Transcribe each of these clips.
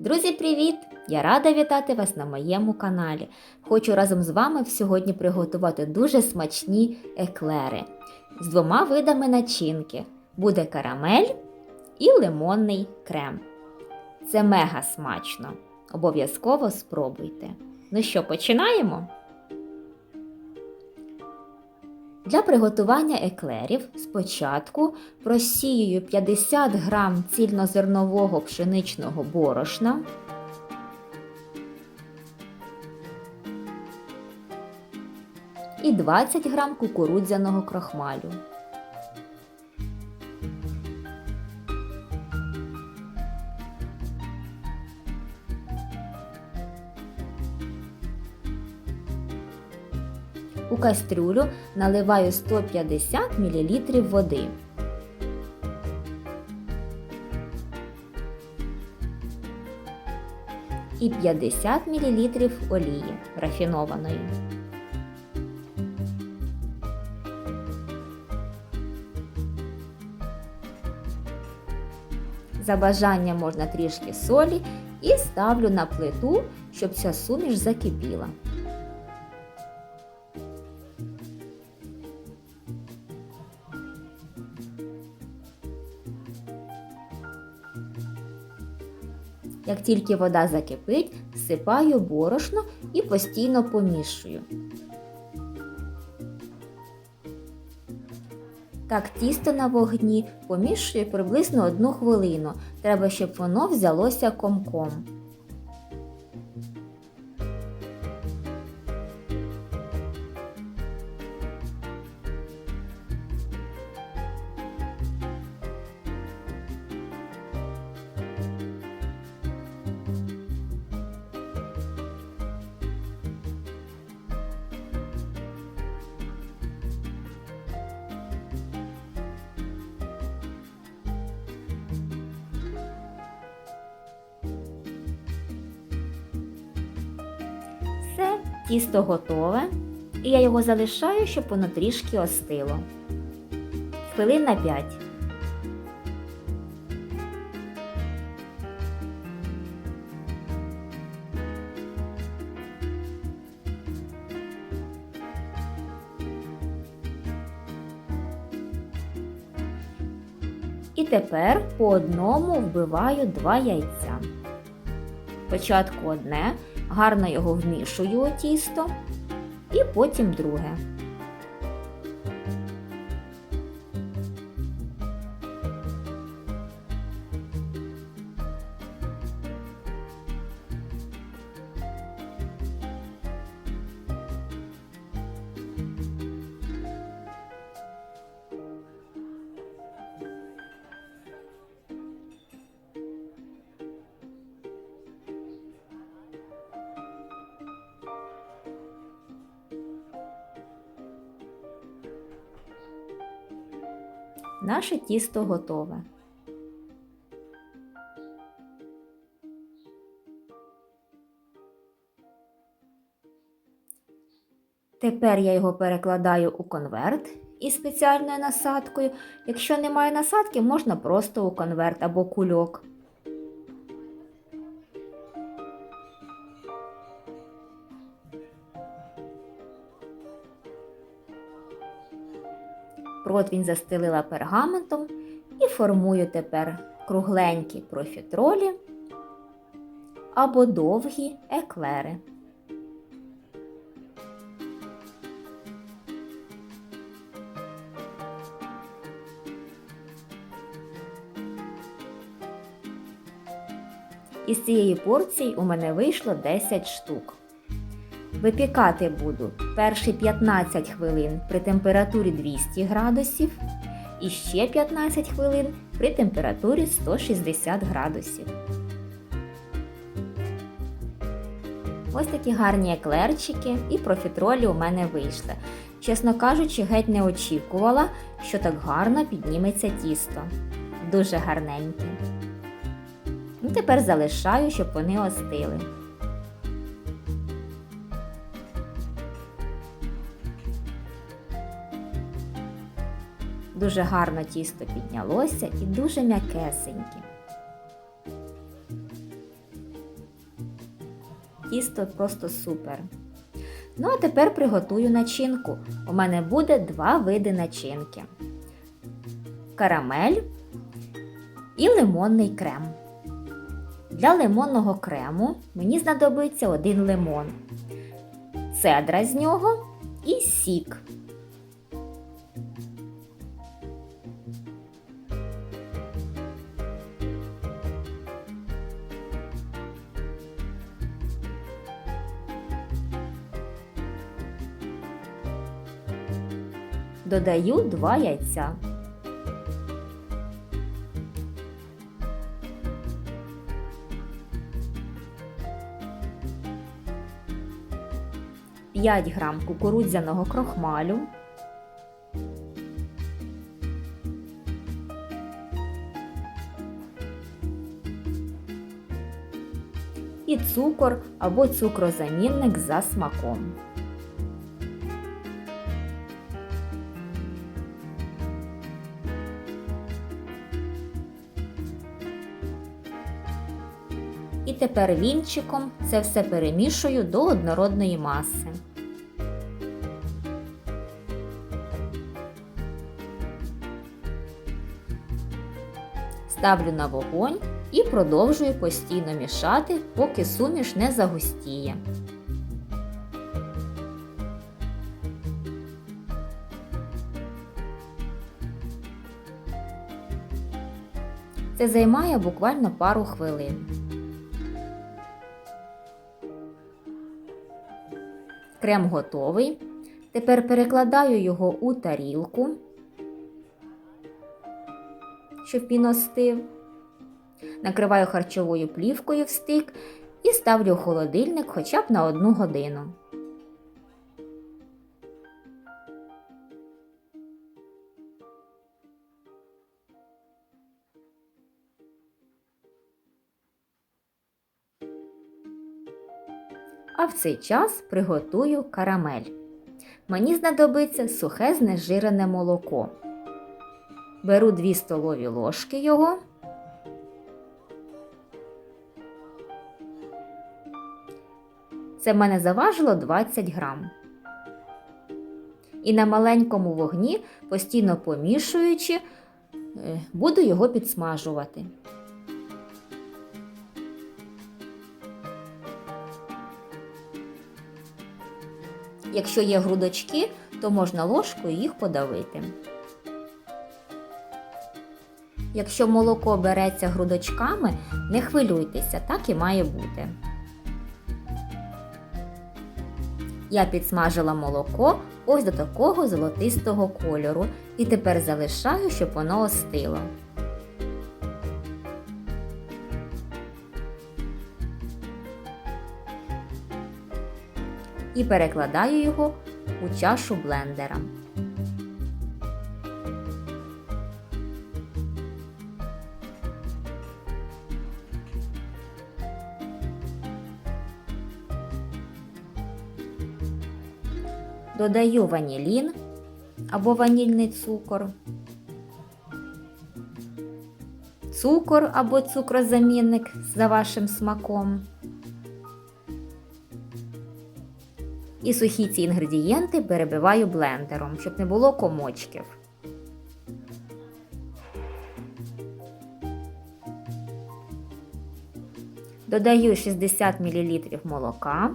Друзі, привіт! Я рада вітати вас на моєму каналі. Хочу разом з вами сьогодні приготувати дуже смачні еклери з двома видами начинки. Буде карамель і лимонний крем. Це мега смачно. Обов'язково спробуйте. Ну що, починаємо? Для приготування еклерів спочатку просіюю 50 г цільнозернового пшеничного борошна. І 20 г кукурудзяного крохмалю. У кастрюлю наливаю 150 мл води. І 50 мл олії рафінованої. За бажанням можна трішки солі і ставлю на плиту, щоб ця суміш закипіла. Як тільки вода закипить, всипаю борошно і постійно помішую. Так, тісто на вогні помішую приблизно одну хвилину. Треба, щоб воно взялося комком. Тісто готове, і я його залишаю, щоб воно трішки остило. Хвилин на 5. І тепер по одному вбиваю два яйця. Спочатку одне, гарно його вмішую тісто, і потім друге. Наше тісто готове. Тепер я його перекладаю у конверт із спеціальною насадкою. Якщо немає насадки, можна просто у конверт або кульок. Противінь застелила пергаментом і формую тепер кругленькі профітролі або довгі еклери. Із цієї порції у мене вийшло 10 штук. Випікати буду перші 15 хвилин при температурі 200 градусів і ще 15 хвилин при температурі 160 градусів. Ось такі гарні еклерчики і профітролі у мене вийшли. Чесно кажучи, геть не очікувала, що так гарно підніметься тісто. Дуже гарненькі. Ну, Тепер залишаю, щоб вони остили. Дуже гарно тісто піднялося і дуже м'якесеньке. тісто просто супер. Ну, а тепер приготую начинку. У мене буде два види начинки: карамель і лимонний крем. Для лимонного крему мені знадобиться один лимон, цедра з нього і сік. Додаю два яйця. П'ять грам кукурудзяного крохмалю. І цукор або цукрозамінник за смаком. Тепер вінчиком це все перемішую до однородної маси. Ставлю на вогонь і продовжую постійно мішати, поки суміш не загустіє. Це займає буквально пару хвилин. Крем готовий. Тепер перекладаю його у тарілку, щоб він остив. Накриваю харчовою плівкою в стик і ставлю в холодильник хоча б на одну годину. А в цей час приготую карамель. Мені знадобиться сухе знежирене молоко. Беру 2 столові ложки його. Це мене заважило 20 грам. І на маленькому вогні, постійно помішуючи, е, буду його підсмажувати. Якщо є грудочки, то можна ложкою їх подавити. Якщо молоко береться грудочками, не хвилюйтеся, так і має бути. Я підсмажила молоко ось до такого золотистого кольору і тепер залишаю, щоб воно остило. І перекладаю його у чашу блендера. Додаю ванілін або ванільний цукор, цукор або цукрозамінник за вашим смаком. І сухі ці інгредієнти перебиваю блендером, щоб не було комочків. Додаю 60 мл молока.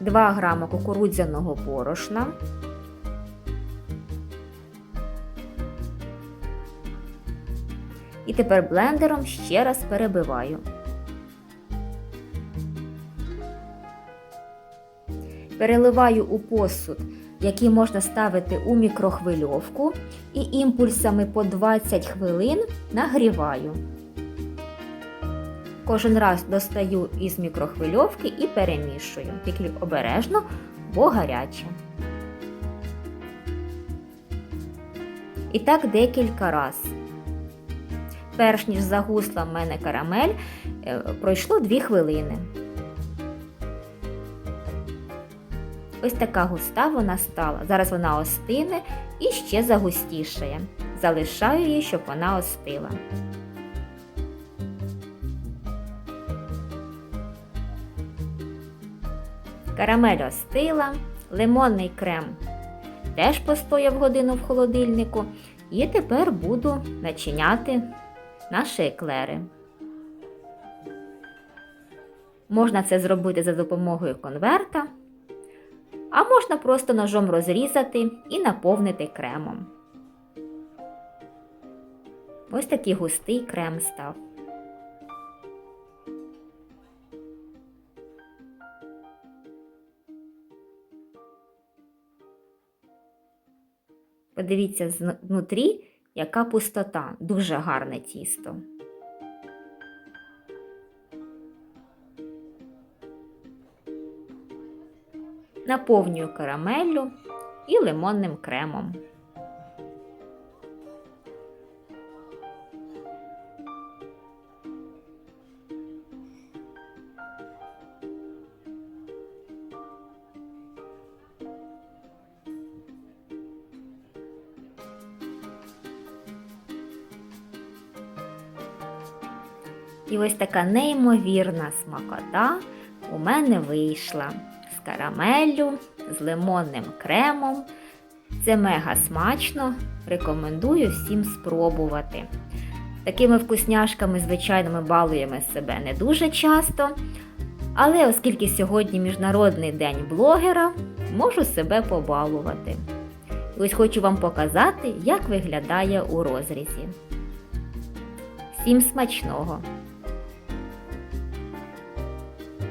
Два грама кукурудзяного борошна. І тепер блендером ще раз перебиваю. Переливаю у посуд, який можна ставити у мікрохвильовку, і імпульсами по 20 хвилин нагріваю. Кожен раз достаю із мікрохвильовки і перемішую, тільки обережно, бо гаряче. І так декілька разів. Перш ніж загусла в мене карамель, пройшло 2 хвилини. Ось така густа вона стала. Зараз вона остине і ще загустішає. Залишаю її, щоб вона остила. Карамель остила, лимонний крем теж постояв годину в холодильнику. І тепер буду начиняти наші еклери. Можна це зробити за допомогою конверта, а можна просто ножом розрізати і наповнити кремом. Ось такий густий крем став. Подивіться знутрі, яка пустота, дуже гарне тісто. Наповнюю карамеллю і лимонним кремом. І ось така неймовірна смакота у мене вийшла з карамеллю, з лимонним кремом. Це мега смачно. Рекомендую всім спробувати. Такими вкусняшками, звичайно, ми балуємо себе не дуже часто. Але оскільки сьогодні Міжнародний день блогера, можу себе побалувати. І ось хочу вам показати, як виглядає у розрізі. Всім смачного!